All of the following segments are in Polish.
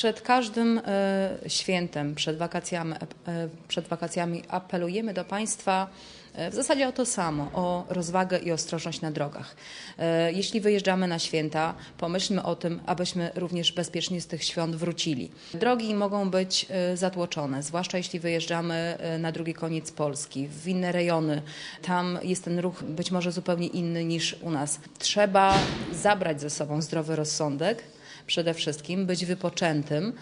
Przed każdym e, świętem, przed wakacjami, e, przed wakacjami apelujemy do Państwa e, w zasadzie o to samo, o rozwagę i ostrożność na drogach. Jeśli wyjeżdżamy na święta, pomyślmy o tym, abyśmy również bezpiecznie z tych świąt wrócili. Drogi mogą być zatłoczone, zwłaszcza jeśli wyjeżdżamy na drugi koniec Polski, w inne rejony. Tam jest ten ruch być może zupełnie inny niż u nas. Trzeba zabrać ze sobą zdrowy rozsądek, przede wszystkim być wypoczętym,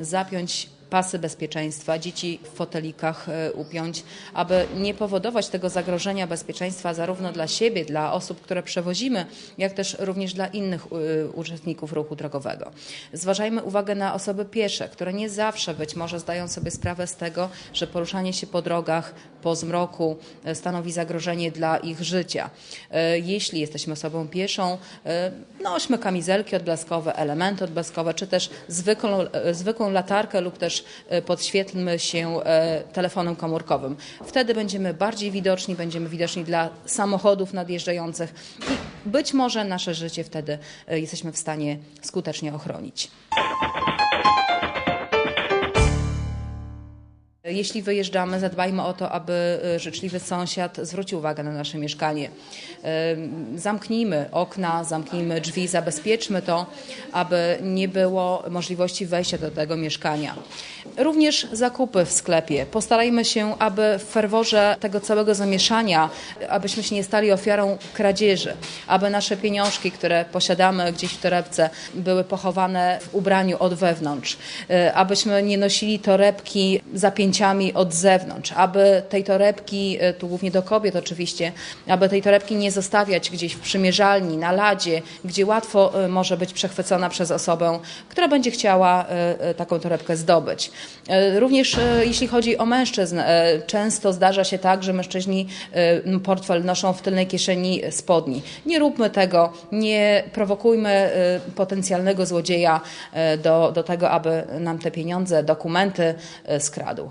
zapiąć pasy bezpieczeństwa, dzieci w fotelikach e, upiąć, aby nie powodować tego zagrożenia bezpieczeństwa zarówno dla siebie, dla osób, które przewozimy, jak też również dla innych e, uczestników ruchu drogowego. Zważajmy uwagę na osoby piesze, które nie zawsze być może zdają sobie sprawę z tego, że poruszanie się po drogach po zmroku e, stanowi zagrożenie dla ich życia. Jeśli jesteśmy osobą pieszą, nośmy kamizelki odblaskowe, elementy odblaskowe, czy też zwykłą, zwykłą latarkę lub też e, podświetlmy się e, telefonem komórkowym. Wtedy będziemy bardziej widoczni, będziemy widoczni dla samochodów nadjeżdżających i być może nasze życie wtedy e, jesteśmy w stanie skutecznie ochronić. Jeśli wyjeżdżamy, zadbajmy o to, aby y, życzliwy sąsiad zwrócił uwagę na nasze mieszkanie. Ym, Zamknijmy okna, zamknijmy drzwi, zabezpieczmy to, aby nie było możliwości wejścia do tego mieszkania. Również zakupy w sklepie. Postarajmy się, aby w ferworze tego całego zamieszania, abyśmy się nie stali ofiarą kradzieży, aby nasze pieniążki, które posiadamy gdzieś w torebce, były pochowane w ubraniu od wewnątrz, y, abyśmy nie nosili torebki zapięciami od zewnątrz, aby tej torebki, y, tu głównie do kobiet oczywiście, aby tej torebki nie zostawiać gdzieś w przymierzalni, na ladzie, gdzie łatwo y, może być przechwycona przez osobę, która będzie chciała y, taką torebkę zdobyć. Również jeśli chodzi o mężczyzn, często zdarza się tak, że mężczyźni portfel noszą w tylnej kieszeni spodni. Nie róbmy tego, nie prowokujmy potencjalnego złodzieja do, do tego, aby nam te pieniądze, dokumenty skradł.